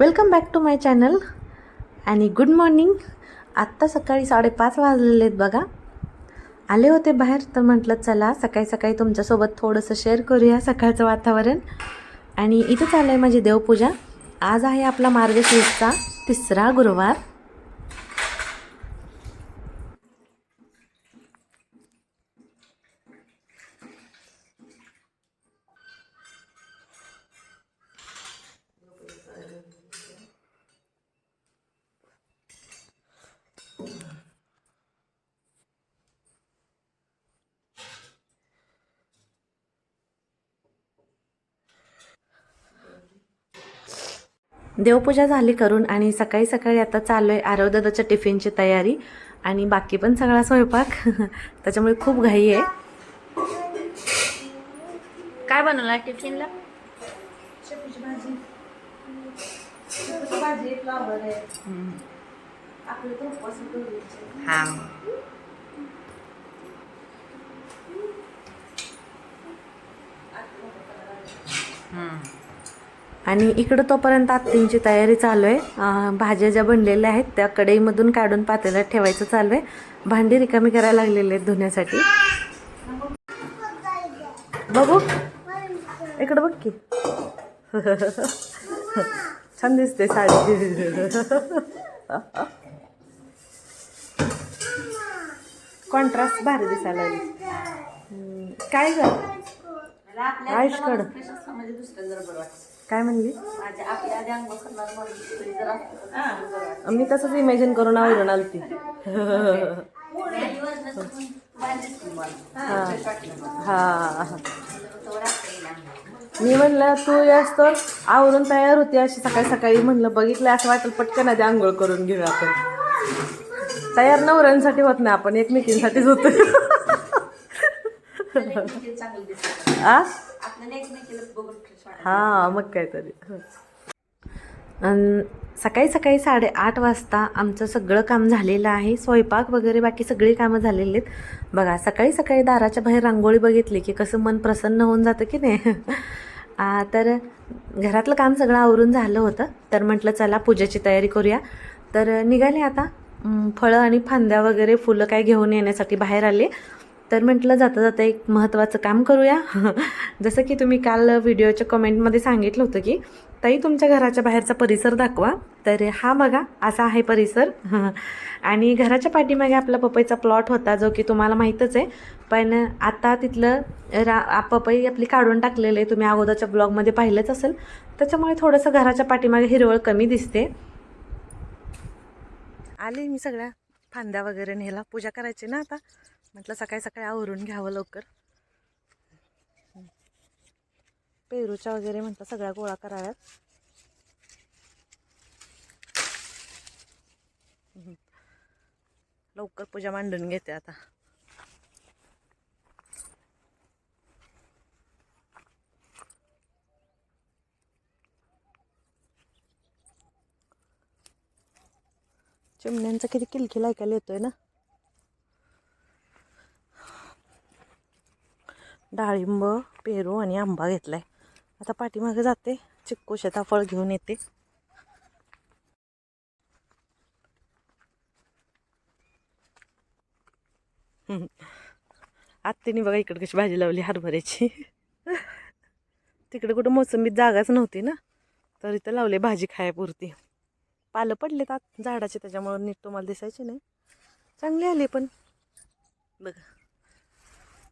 Welcome back to my channel आणि good morning आत्ता सकाळी साडेपाच वाजलेले आहेत बघा. आले होते बाहेर तर म्हटलं चला सकाळी सकाळी तुमच्यासोबत थोडंसं शेअर करूया सकाळचं वातावरण. आणि इथंच आलं आहे माझी देवपूजा. आज आहे आपला मार्गशीर्षचा तिसरा गुरुवार. देवपूजा झाली करून आणि सकाळी सकाळी आता चालू आहे आरवदादाच्या टिफिनची तयारी. आणि बाकी पण सगळा स्वयंपाक. त्याच्यामुळे खूप घाई आहे. काय बनवला टिफिनला? हा. आणि इकडं तोपर्यंत आत्तींची तयारी चालू आहे. भाज्या ज्या बनलेल्या आहेत त्या कढईमधून काढून पातेल्यात ठेवायचं चालू आहे. भांडी रिकामी करायला लागलेली आहेत धुण्यासाठी. बघू. इकडं बघ की. छान दिसते साडी. कॉन्ट्रास्ट भारी दिसायला लागली. काय ग? आयुष कड काय म्हणली? मी तसंच इमॅजिन करून आवडून आलती. हा. मी म्हणलं तू यास तर आवरून तयार होती अशी सकाळी सकाळी. म्हणलं बघितलं असं वाटेल पटकन आधी आंघोळ करून घेऊ आपण. तयार नवऱ्यांसाठी होत नाही आपण एकमेकींसाठीच होतो. आ? हा मग काय तरी हो. सकाळी सकाळी साडेआठ वाजता आमचं सगळं काम झालेलं आहे. स्वयंपाक वगैरे बाकी सगळी कामं झालेली आहेत. बघा सकाळी सकाळी दाराच्या बाहेर रांगोळी बघितली की कसं मन प्रसन्न होऊन जातं की नाही? तर घरातलं काम सगळं आवरून झालं होतं. तर म्हटलं चला पूजेची तयारी करूया. तर निघाले आता. फळं आणि फांद्या वगैरे फुलं काय घेऊन येण्यासाठी बाहेर आले. तर म्हटलं जाता जाता एक महत्त्वाचं काम करूया. जसं की तुम्ही काल व्हिडिओच्या कमेंटमध्ये सांगितलं होतं की ताई तुमच्या घराच्या बाहेरचा परिसर दाखवा. तर हा बघा असा आहे परिसर. आणि घराच्या पाठीमागे आपला पपईचा प्लॉट होता जो की तुम्हाला माहीतच आहे. पण आता तिथलं रा पपई आपली काढून टाकलेले आहे. तुम्ही अगोदरच्या ब्लॉगमध्ये पाहिलंच असेल. त्याच्यामुळे थोडंसं घराच्या पाठीमागे हिरवळ कमी दिसते. आले मी सगळ्या फांद्या वगैरे नेला पूजा करायची ना आता? म्हटलं सकाळी सकाळी आवरून घ्यावं लवकर. पेरूच्या वगैरे म्हटलं सगळ्या गोळा कराव्यात. लवकर पूजा मांडून घेते आता. चिमण्यांचा किती किलकिल ऐकायला येतोय ना? डाळिंब पेरू आणि आंबा घेतलाय. आता पाठीमागे जाते. चिक्कू शेताफळ घेऊन येते. आत्तेने बघा इकडे कशी भाजी लावली हरभऱ्याची. तिकडे कुठं मोसंबीत जागाच नव्हती ना? तर इथं लावले भाजी खायापुरती. पालं पडलेत आत. झाडाचे त्याच्यामुळं नीट तुम्हाला दिसायचे नाही. चांगली आली पण. बघा.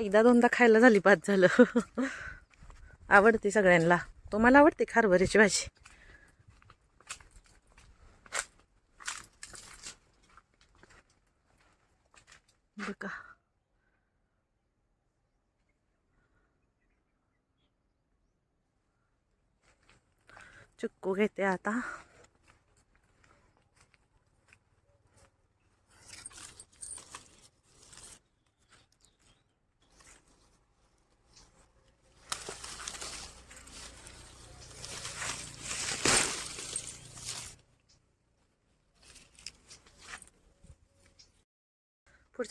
एकदा दोनदा खायला झाली बाद झालं. आवडते सगळ्यांना. तुम्हाला आवडते खारभऱ्याची भाजी. बघा. चिक्कू घेते आता.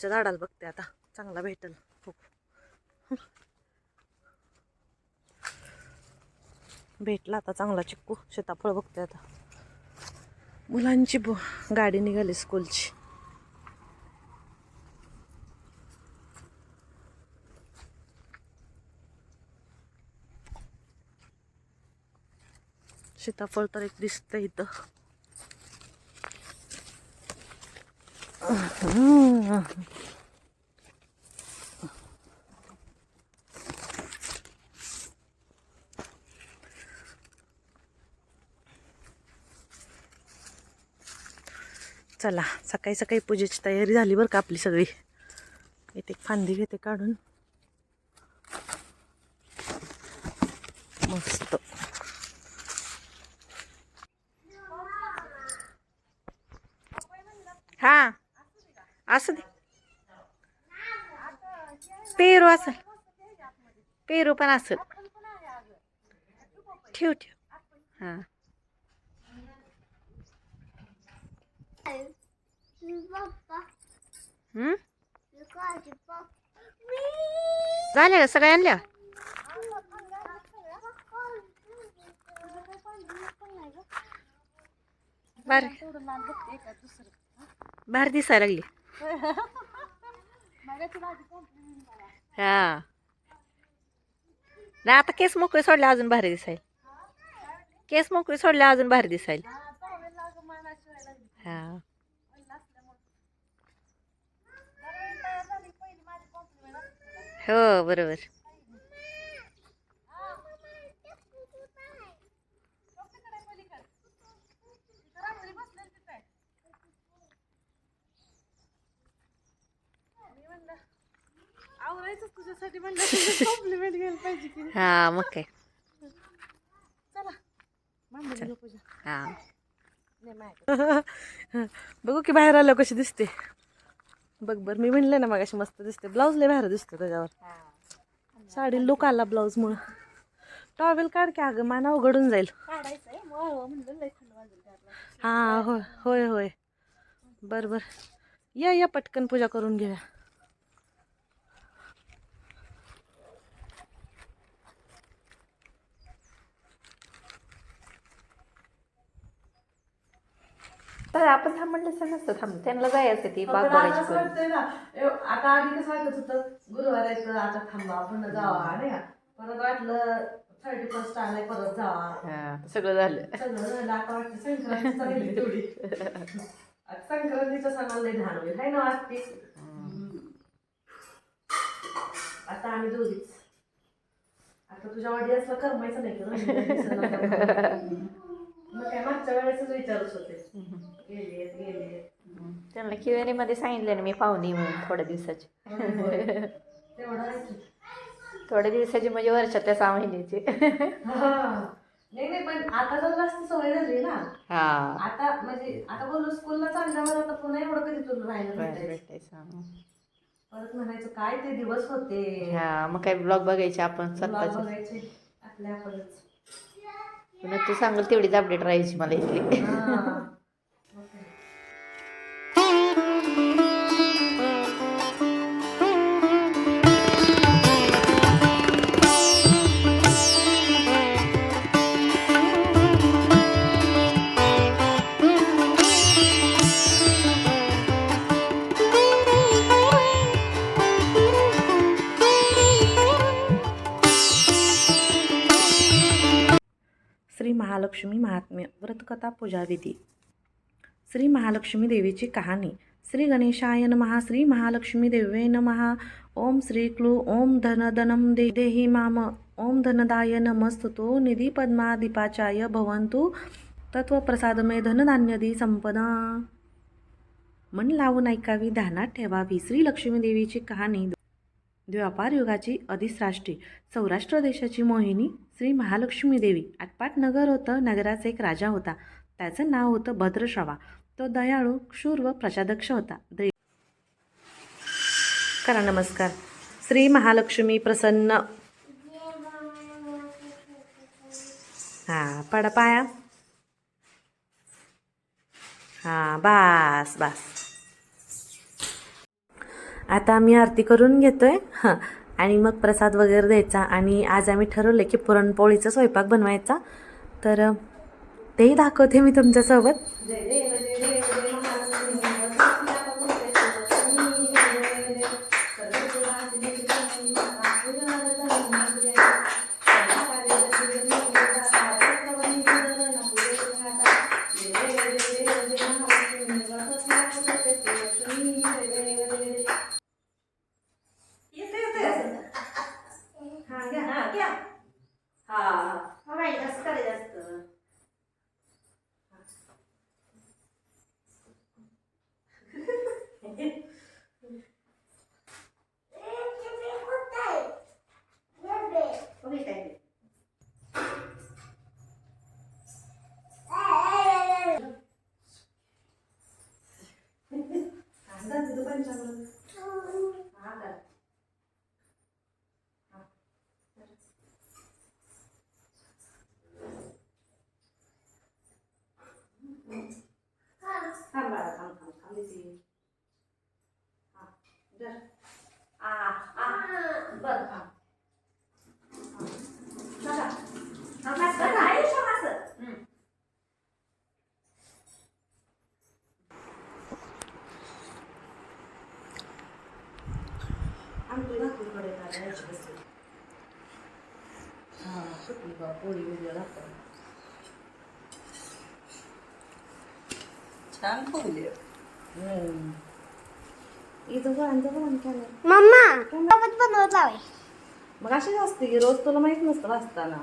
खजूरच्या झाडाला बघते आता. चांगला भेटेल. खूप भेटला आता चांगला चिक्कू. सीताफळ बघते आता. मुलांची गाडी निघाली स्कूलची सीताफळ तर एक दिसतं इथं. चला सकाळी सकाळी पूजेची तयारी झाली बरं का आपली सगळी. इथे एक फांदी घेते काढून. मस्त. हा. असं दे. पेरू असेल. पेरू पण असेल. ठेव ठेव. हां. झाल्या का? सगळ्या आणल्या? बार बाहेर दिसायला लागली. हा. नाही आता केस मोकळी सोडले अजून भारी दिसाईल केस मोकळी सोडले अजून भारी दिसाईल हा. हो बरोबर. आवरायचं तुझ्यासाठी म्हणलं कॉम्प्लिमेंट घ्यायला पाहिजे की हा मग काय. चला. पूजा हा. बघू की बाहेर आलं कशी दिसते. बघ बर मी म्हणले ना मग अशी मस्त दिसते. ब्लाऊज लय बाहेर दिसतो त्याच्यावर. साडी लुक आला ब्लाऊज मुळे. टॉवेल काढ की अगं माना उघडून जाईल. हा होय होय होय. बर बर. या या पटकन पूजा करून घेऊया. तर आपण थांब म्हणलं नसतं थांब. त्यांना जायचं ती बाग बघायची करून. वाटतंय ना एव- आता आधी कसं वाटत होतं गुरुवार यायचं आता थांबा आपण जावा नाही का? परत वाटलं थर्टी फर्स्ट आलाय परत जावा. हा सगळं झालं. सगळं झालं आता वाटतं संक्रांत चालली तेवढी आता संक्रांतीच्या सणाला होईल हाय ना वाटते? आता आम्ही दोघीच आता तुझ्या ऑडियन्सला करमायचं नाही क्यू मध्ये सांगितलं ना मी पाहुणी म्हणून थोड्या दिवसाची. थोड्या दिवसाची म्हणजे वर्षात त्या सहा महिन्याची. नाही नाही पण आता जर जास्त सवय झाली ना आता म्हणजे आता बोलू स्कूलला चालल्यावर आता पुन्हा एवढं कधी तुला राहायला भेटायचं? भेटायचं परत म्हणायचं काय ते दिवस होते. हा मग काय ब्लॉग बघायचे आपण Vlog स्वतःच. बघायचे आपल्या आपणच. पुन्हा तू सांगल तेवढीच अपडेट राहायची मला इथली. महालक्ष्मी महात्म्य व्रतकथा पूजाविधी. श्री महालक्ष्मी देवीची कहाणी. श्री गणेशाय नमः. श्री महालक्ष्मी देवे नमः. ओम श्री क्लू ओम धन धनम दे देहि माम. ओम धनदाय नमस्तुतो निधी पद्मादिपाचाय भवंतु तत्वप्रसादमे धनधान्यदी संपदा. मन लावून ऐकावी ध्यानात ठेवावी. श्री लक्ष्मी देवीची कहाणी. द्व्यापार युगाची अधिसराष्ट्री सौराष्ट्र देशाची मोहिनी श्री महालक्ष्मी देवी. आटपाट नगर होतं नगराचा एक राजा होता. त्याचं नाव होतं भद्रश्रवा तो दयाळू क्षूर व प्रजादक्ष होता. द्रे करा नमस्कार. श्री महालक्ष्मी प्रसन्न. हां पडा पाया. हां बास बास. आता आम्ही आरती करून घेतोय. हां. आणि मग प्रसाद वगैरे द्यायचा. आणि आज आम्ही ठरवलं की पुरणपोळीचा स्वयंपाक बनवायचा. तर तेही दाखवते मी तुमच्यासोबत. थांब, थांब इथे. हा, धर. आ, आ, बरं, हा. हा. बघा. हा, बस, बघा, आयुष्य असं. हम्म. आमची भाकरीकडे काय यायची बसली. हा, सुटली बा, पोळी वगैरे इथं केलं मम्मा बनवत मग अशीच असते की रोज तुला माहीत नसतं असताना.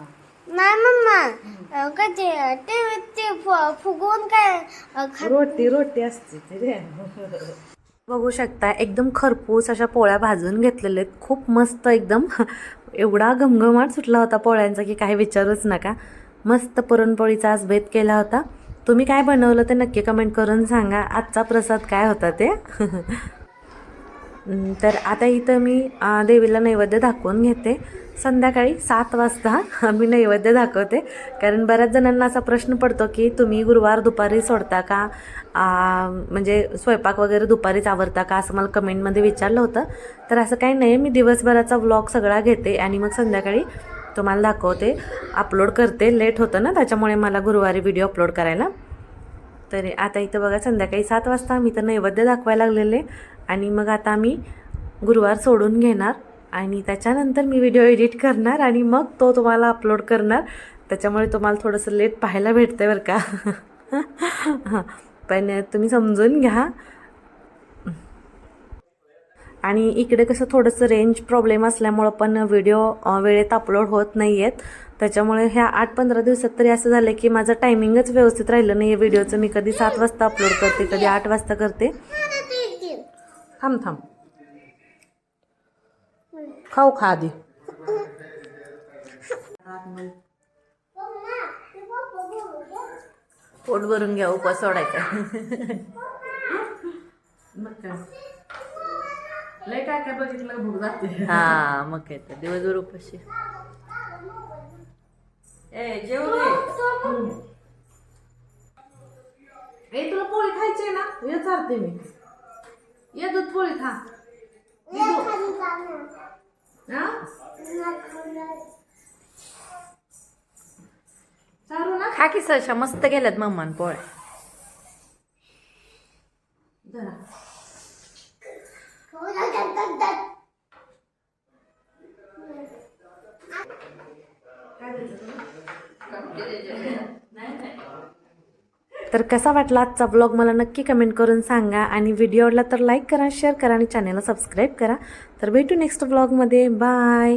नाही मम्मा काय ते ते फु- फुगवून काय अं, खा- रोटी रोटी असते ती रे. बघू शकता एकदम खरपूस अशा पोळ्या भाजून घेतलेल्या आहेत. खूप मस्त एकदम. एवढा घमघमाट सुटला होता पोळ्यांचा की काही विचारूच नका. मस्त पुरणपोळीचा आज भेद केला होता. तुम्ही काय बनवलं ते नक्की कमेंट करून सांगा. आजचा प्रसाद काय होता ते? तर आता इथं मी देवीला नैवेद्य दाखवून घेते. संध्याकाळी सात वाजता मी नैवेद्य दाखवते. कारण बऱ्याच जणांना असा प्रश्न पडतो की तुम्ही गुरुवार दुपारी सोडता का? म्हणजे स्वयंपाक वगैरे दुपारीच आवरता का? असं मला कमेंटमध्ये विचारलं होतं. तर असं काही नाही मी दिवसभराचा व्लॉग सगळा घेते आणि मग संध्याकाळी तुम्हाला दाखवते. अपलोड करते. लेट होतं ना त्याच्यामुळे मला गुरुवारी व्हिडिओ अपलोड करायला. तर आता इथं बघा संध्याकाळी सात वाजता मी तर नैवेद्य दाखवायला लागलेले. आणि मग आता मी गुरुवार सोडून घेणार. आणि त्याच्यानंतर मी व्हिडिओ एडिट करणार आणि मग तो तुम्हाला अपलोड करणार. त्याच्यामुळे तुम्हाला थोडंसं लेट पाहायला भेटतं बरं का. पण तुम्ही समजून घ्या. आणि इकडे कसं थोडंसं रेंज प्रॉब्लेम असल्यामुळं पण व्हिडिओ वेळेत अपलोड होत नाही आहेत त्याच्यामुळे ह्या आठ पंधरा दिवसात तरी असं झालं की माझं टायमिंगच व्यवस्थित राहिलं नाही आहे व्हिडिओचं मी कधी सात वाजता अपलोड करते कधी आठ वाजता करते. थांब थांब. खाऊ खा आधी. पोट भरून घ्या उपास सोडायचा. मग काय? लय काय काय बघितलं भूक जाते. हा मग काय तर. दिवसभर उपाशी. ए जेवू दे. ए तुला पोळी खायची आहे ना? ये चालते मी. ये दूध पोळी खा. ये दूध. हा? चालू ना? खा की सशा. मस्त गेल्यात मम्मान पोळ्या. जरा तर कसा वाटला आजचा ब्लॉग मला नक्की कमेंट करून सांगा. आणि व्हिडिओ आवडला तर लाईक करा शेअर करा आणि चॅनलला सबस्क्राईब करा. तर भेटू नेक्स्ट ब्लॉगमध्ये बाय